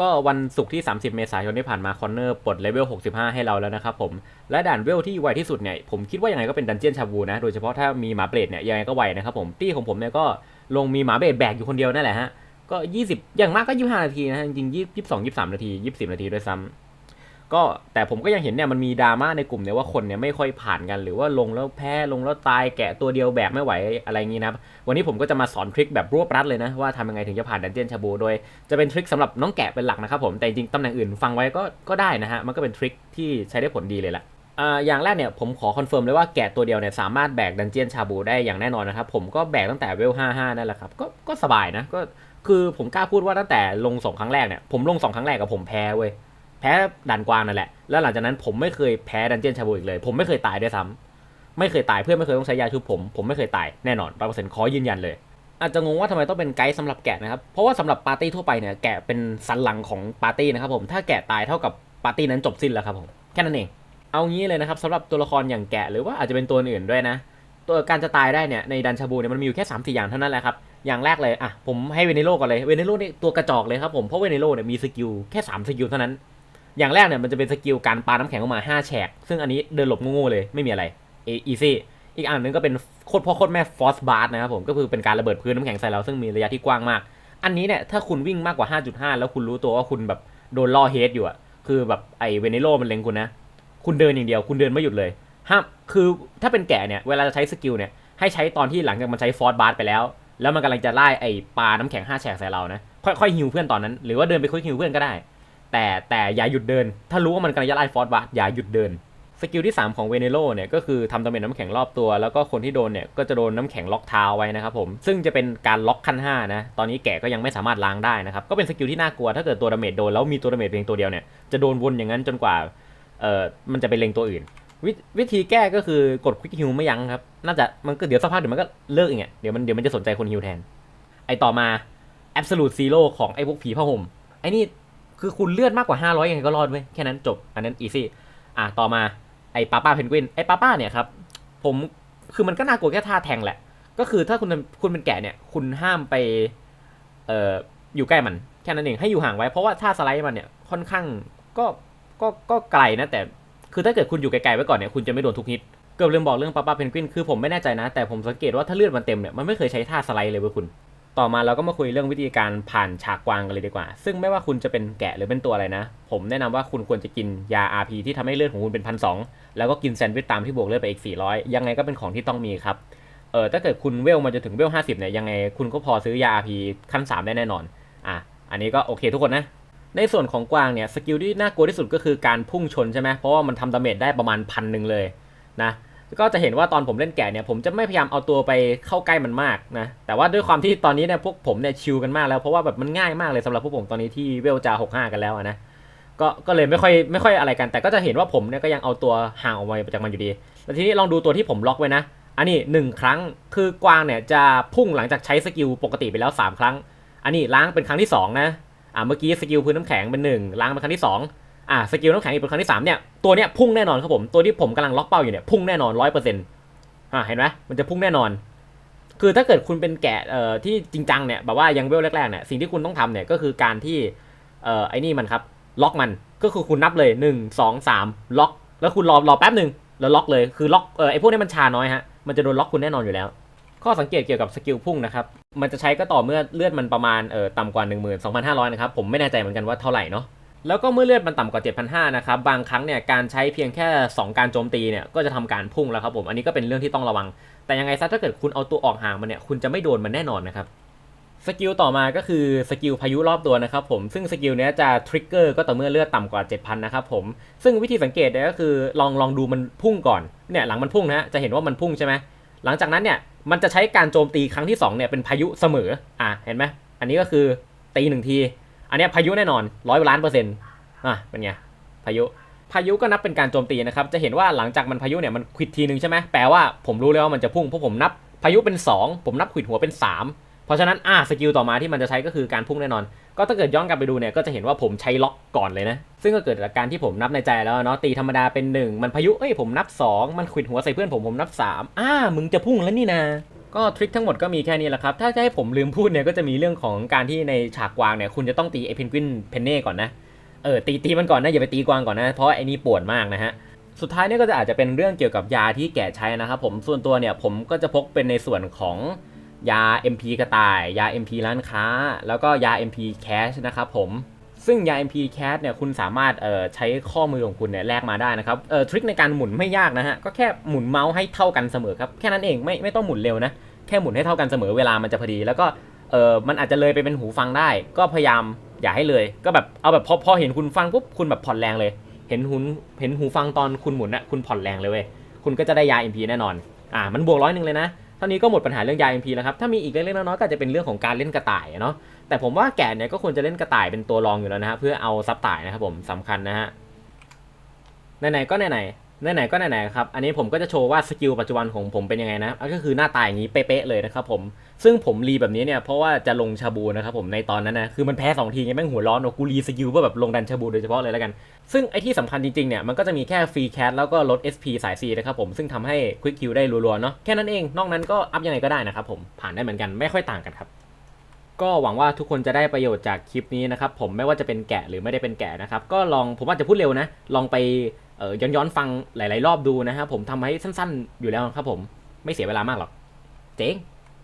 ก็วันศุกร์ที่ 30 เมษายนที่ผ่านมาคอนเนอร์ปลดเลเวล 65 ให้เราแล้วนะครับผม และด่านเวลที่ไวที่สุดเนี่ย ผมคิดว่ายังไงก็เป็นดันเจียนชาบูนะ โดยเฉพาะถ้ามีหมาเบรดเนี่ยยังไงก็ไวนะครับผมตี้ของผมเนี่ยก็ลงมีหมาเบรดแบกอยู่คนเดียวนั่นแหละฮะ ก็ 20 อย่างมากก็ 25 นาทีนะฮะจริงๆ22 23 นาที 20 นาทีด้วยซ้ำ ก็แต่ผมก็ยังเห็นเนี่ยมันมีดราม่าในกลุ่มเนี่ยว่าคนเนี่ยไม่ค่อยผ่านกันหรือว่าลงแล้วแพ้ลงแล้วตายแกะตัวเดียวแบกไม่ไหวอะไรอย่างนี้นะครับวันนี้ผมก็จะมาสอนทริคแบบรวบรัดเลยนะว่าทำยังไงถึงจะผ่านดันเจียนชาบูโดย จะเป็นทริคสำหรับน้องแกะเป็นหลักนะครับผมแต่จริงตำแหน่งอื่นฟังไว้ก็ก็ได้นะฮะมันก็เป็นทริคที่ใช้ได้ผลดีเลยแหละอ่าอย่างแรกเนี่ยผมขอคอนเฟิร์มเลยว่าแกะตัวเดียวเนี่ยสามารถแบกดันเจียนชาบูได้อย่างแน่นอนนะครับผมก็แบกตั้งแต่เวล55นั่นแหละครับก็ก็สบายนะก็คือผมกล้าพูดว่าตั้งแต่ลงสองครั้งแรกเนี่ยผมลงสองครั้งแรกกับผมแพ้เว้ย แพ้ดันกวางนั่นแหละ แล้วหลังจากนั้นผมไม่เคยแพ้ดันเจียนชาบูอีกเลย ผมไม่เคยตายด้วยซ้ำไม่เคยตายเพื่อนไม่เคยต้องใช้ยาชุบผม ผมไม่เคยตายแน่นอนร้อยเปอร์เซ็นต์ขอยืนยันเลย อาจจะงงว่าทำไมต้องเป็นไกด์สำหรับแกะนะครับ เพราะว่าสำหรับปาร์ตี้ทั่วไปเนี่ยแกะเป็นสันหลังของปาร์ตี้นะครับผม ถ้าแกะตายเท่ากับปาร์ตี้นั้นจบสิ้นแล้วครับผม แค่นั้นเอง เอางี้เลยนะครับสำหรับตัวละครอย่างแกะหรือว่าอาจจะเป็นตัวอื่นด้วยนะตัวการจะตายได้เนี่ยในดันชาบูเนี่ยมันมีอยู่แค่3าสี่อย่างเท่านั้นแหละครับ อย่างแรกเลยอะผมให้เวเนโรก่อนเลยเวเนโรนี่ตัวกระจอกเลยครับผมเพราะเวเนโรเนี่ยมีสกิลแค่3สกิลเท่านั้น อย่างแรกเนี่ยมันจะเป็นสกิลการปาน้ำแข็งออกมา5แฉก ซึ่งอันนี้เดินหลบโง่ๆเลยไม่มีอะไรเอีซี่อีกอันหนึงก็เป็นโคตรพ่อโคตรแม่ฟอสบาร์นะครับผมก็คือเป็นการระเบิดพื้นน้ำแข็งใส่เราซึ่งมีระยะที่กว้างมาก อันนี้เนี่ยถ้าคุณวิ่งมากกว่า 5.5 แล้วคุณรู้ตัวว่าคุณแบบโดนล่อเฮดอยู่อะคือแบบไอเวเนโรมันเล็งคุณนะ คุณเดินอย่างเดียว คุณเดินไม่หยุดเลยห้ามคือถ้าเป็นแกะเนี่ยเวลาจะใช้สกิลเนี่ยให้ใช้ตอนที่หลังจากมันใช้ฟอสบาร์ไปแล้ว แล้วมันกำลังจะไล่ไอปลาน้ำแข็ง5แฉกใส่เรานะค่อยๆฮิวเพื่อนตอนนั้นหรือว่าเดินไปคุยฮิวเพื่อนก็ได้ แต่แต่อย่าหยุดเดิน ถ้ารู้ว่ามันกำลังจะไล่ฟอสบาร์อย่าหยุดเดินสกิลที่ 3 ของเวเนโรเนี่ยก็คือทำดาเมจน้ำแข็งรอบตัว แล้วก็คนที่โดนเนี่ยก็จะโดนน้ำแข็งล็อกเท้าไว้นะครับผมซึ่งจะเป็นการล็อกขั้น5นะตอนนี้แกะก็ยังไม่สามารถล้างได้นะครับก็เป็นสกิลที่น่ากลัวถ้าเกิดตัวดาเมจโดนแล้วมีตัวดาเมจเพียงตัวเดียวเนี่ยจะโดนวนอย่างนั้นจนกว่าเอ่อมันจะไปเล็งตัวอื่นววิธีแก้ก็คือกดควิกฮิวไม่ยั้งครับน่าจะมันก็เดี๋ยวสักพักเดี๋ยวมันก็เลิกเองอะเดี๋ยวมันเดี๋ยวมันจะสนใจคนฮิวแทนไอต่อมา absolute zero ของไอพวกผีผ้าห่มไอนี่ คือคุณเลือดมากกว่า 500ยังไงก็รอดเว้ยแค่นั้นจบอันนั้น easy อะต่อมาไอ้ป้าป้าเพนกวินไอ้ป้าป้าเนี่ยครับผมคือมันก็น่ากลัวแค่ท่าแทงแหละ ก็คือถ้าคุณคุณเป็นแกะเนี่ยคุณห้ามไปเอ่ออยู่ใกล้มันแค่นั้นเองให้อยู่ห่างไว้เพราะว่าท่าสไลด์มันเนี่ยค่อนข้างก็ก็ก็ไกลนะแต่คือถ้าเกิดคุณอยู่ไกลๆไว้ก่อนเนี่ยคุณจะไม่โดนทุกฮิตเกือบลืมบอกเรื่องป้าป้าเพนกวินคือผมไม่แน่ใจนะ แต่ผมสังเกตว่าถ้าเลือดมันเต็มเนี่ยมันไม่เคยใช้ท่าสไลด์เลยเว้ยคุณ ต่อมาเราก็มาคุยเรื่องวิธีการผ่านฉากกวางกันเลยดีกว่า ซึ่งไม่ว่าคุณจะเป็นแกะหรือเป็นตัวอะไรนะ ผมแนะนำว่าคุณควรจะกินยา RP ที่ทำให้เลือดของคุณเป็นพันสแล้วก็กินแซนด์วิชตามที่บวกเลือดไปอีก 400 ยังไงก็เป็นของที่ต้องมีครับ เออถ้าเกิดคุณเวลมาจะถึงเวล50เนี่ยยังไงคุณก็พอซื้อยา RP ขั้น 3 ได้แน่นอน อะ อันนี้ก็โอเคทุกคนนะ ในส่วนของกวางเนี่ยสกิลที่น่ากลัวที่สุดก็คือการพุ่งชนใช่ไหมเพราะว่ามันทำดาเมจได้ประมาณพันหนึ่งเลยนะ ก็จะเห็นว่าตอนผมเล่นแกะเนี่ยผมจะไม่พยายามเอาตัวไปเข้าใกล้มันมากนะแต่ว่าด้วยความที่ตอนนี้เนี่ยพวกผมเนี่ยชิลกันมากแล้วเพราะว่าแบบมันง่ายมากเลยสำหรับพวกผมตอนนี้ที่เวลจะ65 กันแล้วนะก็ก็เลยไม่ค่อยไม่ค่อยอะไรกัน แต่ก็จะเห็นว่าผมเนี่ยก็ยังเอาตัวห่างออกมาจากมันอยู่ดีแล้วทีนี้ลองดูตัวที่ผมล็อกไว้นะอันนี้หนึ่งครั้งคือกวางเนี่ยจะพุ่งหลังจากใช้สกิลปกติไปแล้ว 3 ครั้ง อันนี้ล้างเป็นครั้งที่สองนะอ่าเมื่อกี้สกิลพื้นน้ำแข็งเป็นหนึ่งล้างเป็นครั้งที่ส อ่าสกิลน้ำแข็งอีกเป็นครั้งที่สามเนี่ยตัวเนี้ยพุ่งแน่นอนครับผมตัวที่ผมกำลังล็อกเป้าอยู่เนี่ยพุ่งแน่นอนร้อยเปอร์เซ็นต์อ่าเห็นไหมมันจะพุ่งแน่นอน คือถ้าเกิดคุณเป็นแกะเอ่อที่จริงจังเนี่ยแบบว่ายังเวลแรกๆเนี่ยสิ่งที่คุณต้องทำเนี่ยก็คือการที่เอ่อไอ้นี่มันครับล็อกมันก็คือคุณนับเลยหนึ่งสองสามล็อก แล้วคุณรอรอแป๊บหนึ่งแล้วล็อกเลยคือล็อกเออไอ้พวกนี้มันชาน้อยฮะมันจะโดนล็อกคุณแน่นอนอยู่แล้ว ข้อสังเกตเกี่ยวกับสกิลพุ่งนะครับมันจะใช้ก็ต่อเมื่อเลือดมันประมาณเอ่อต่ำกว่า 12,500นะครับผมไม่แน่ใจเหมือนกันว่าเท่าไหร่เนาะ แล้วก็เมื่อเลือดมันต่ำกว่า 7,500 นะครับ บางครั้งเนี่ยการใช้เพียงแค่ 2 การโจมตีเนี่ยก็จะทำการพุ่งแล้วครับผม อันนี้ก็เป็นเรื่องที่ต้องระวัง แต่ยังไงซะถ้าเกิดคุณเอาตัวออกห่างมันเนี่ยคุณจะไม่โดนมันแน่นอนนะครับ สกิลต่อมาก็คือสกิลพายุรอบตัวนะครับผม ซึ่งสกิลเนี้ยจะทริกเกอร์ก็ต่อเมื่อเลือดต่ำกว่า 7,000 นะครับผม ซึ่งวิธีสังเกตเนี่ยก็คือลองลองดูมันพุ่งก่อน เนี่ยหลังมันพุ่งนะฮะจะเห็นว่ามันพุ่งใช่ไหมหลังจากนั้นเนี่ยมันจะใช้การโจมตีครั้งที่สองเนี่ยเป็นพายุเสมอ อะเห็นไหมอันนี้ก็คือตีหนึ่งที อันนี้พายุแน่นอนร้อยล้านเปอร์เซ็นต์อะเป็นไงพายุพายุก็นับเป็นการโจมตีนะครับ จะเห็นว่าหลังจากมันพายุเนี่ยมันควิดทีหนึ่งใช่ไหมแปลว่าผมรู้แล้วว่ามันจะพุ่งเพราะผมนับพายุเป็น 2 ผมนับควิดหัวเป็น 3 เพราะฉะนั้นอะสกิลต่อมาที่มันจะใช้ก็คือการพุ่งแน่นอน ก็ถ้าเกิดย้อนกลับไปดูเนี่ยก็จะเห็นว่าผมใช้ล็อกก่อนเลยนะ ซึ่งก็เกิดจากการที่ผมนับในใจแล้วเนาะตีธรรมดาเป็น 1 มันพายุเอ้ยผมนับ 2 มันควิดหัวใส่เพื่อนผมผมนับ3อ่ามึงจะพุ่งแล้วนี่นะ ก็ทริคทั้งหมดก็มีแค่นี้แหละครับ ถ้าจะให้ผมลืมพูดเนี่ยก็จะมีเรื่องของการที่ในฉากกวางเนี่ยคุณจะต้องตีไอเพนกวินเพนเน่ก่อนนะ เออตีตีมันก่อนนะอย่าไปตีกวางก่อนนะ เพราะไอนี่ปวดมากนะฮะ สุดท้ายเนี่ยก็จะอาจจะเป็นเรื่องเกี่ยวกับยาที่แกะใช้นะครับผม ส่วนตัวเนี่ยผมก็จะพกเป็นในส่วนของยา MP กระต่าย ยา MP ร้านค้า แล้วก็ยา MP Cash นะครับผม ซึ่งยา MP Cas เนี่ยคุณสามารถเอ่อใช้ข้อมือของคุณเนี่ยแลกมาได้นะครับเอ่อทริคในการหมุนไม่ยากนะฮะ ก็แค่หมุนเมาส์ให้เท่ากันเสมอครับ แค่นั้นเองไม่ไม่ต้องหมุนเร็วนะ แค่หมุนให้เท่ากันเสมอเวลามันจะพอดี แล้วก็เออมันอาจจะเลยไปเป็นหูฟังได้ ก็พยายามอย่าให้เลย ก็แบบเอาแบบพอพอเห็นคุณฟังปุ๊บคุณแบบผ่อนแรงเลย เห็นหูเห็นหูฟังตอนคุณหมุนอะคุณผ่อนแรงเลยเว้ยคุณก็จะได้ยา MP แน่นอนอ่ามันบวกร้อยหนึ่งเลยนะเท่านี้ก็หมดปัญหาเรื่องยา MP แล้วครับ ถ้ามีอีกเล็กๆน้อยๆก็จะเป็นเรื่องของการเล่นกระต่ายเนาะ แต่ผมว่าแกะเนี่ยก็ควรจะเล่นกระต่ายเป็นตัวรองอยู่แล้วนะฮะเพื่อเอาซับต่ายนะครับผมสำคัญนะฮะไหนๆก็ไหนๆไหนๆก็ไหนๆครับอันนี้ผมก็จะโชว์ว่าสกิลปัจจุบันของผมเป็นยังไงนะก็คือหน้าตายอย่างนี้เป๊ะๆเลยนะครับผมซึ่งผมรีแบบนี้เนี่ยเพราะว่าจะลงชาบูนะครับผมในตอนนั้นนะคือมันแพ้สองทีไงแม่งหัวร้อนโอ้กูรีสกิลเพื่อแบบลงดันชาบูโดยเฉพาะเลยแล้วกัน ซึ่งไอที่สำคัญจริงๆเนี่ยมันก็จะมีแค่ฟรีแคสแล้วก็ลด SP สาย C นะครับผมซึ่งทำให้ควิกคิวได้รัวๆเนาะแค่นั้นเองนอกนั้นก็อัพยังไงก็ได้นะครับผมผ่านได้เหมือนกันไม่ค่อยต่างกันครับ ก็หวังว่าทุกคนจะได้ประโยชน์จากคลิปนี้นะครับ ผมไม่ว่าจะเป็นแกะหรือไม่ได้เป็นแกะนะครับ ก็ลองผมอาจจะพูดเร็วนะ ลองไปย้อนย้อนฟังหลาย ๆ รอบดูนะครับผมทำให้สั้น ๆ อยู่แล้วครับผมไม่เสียเวลามากหรอก เจ๊ง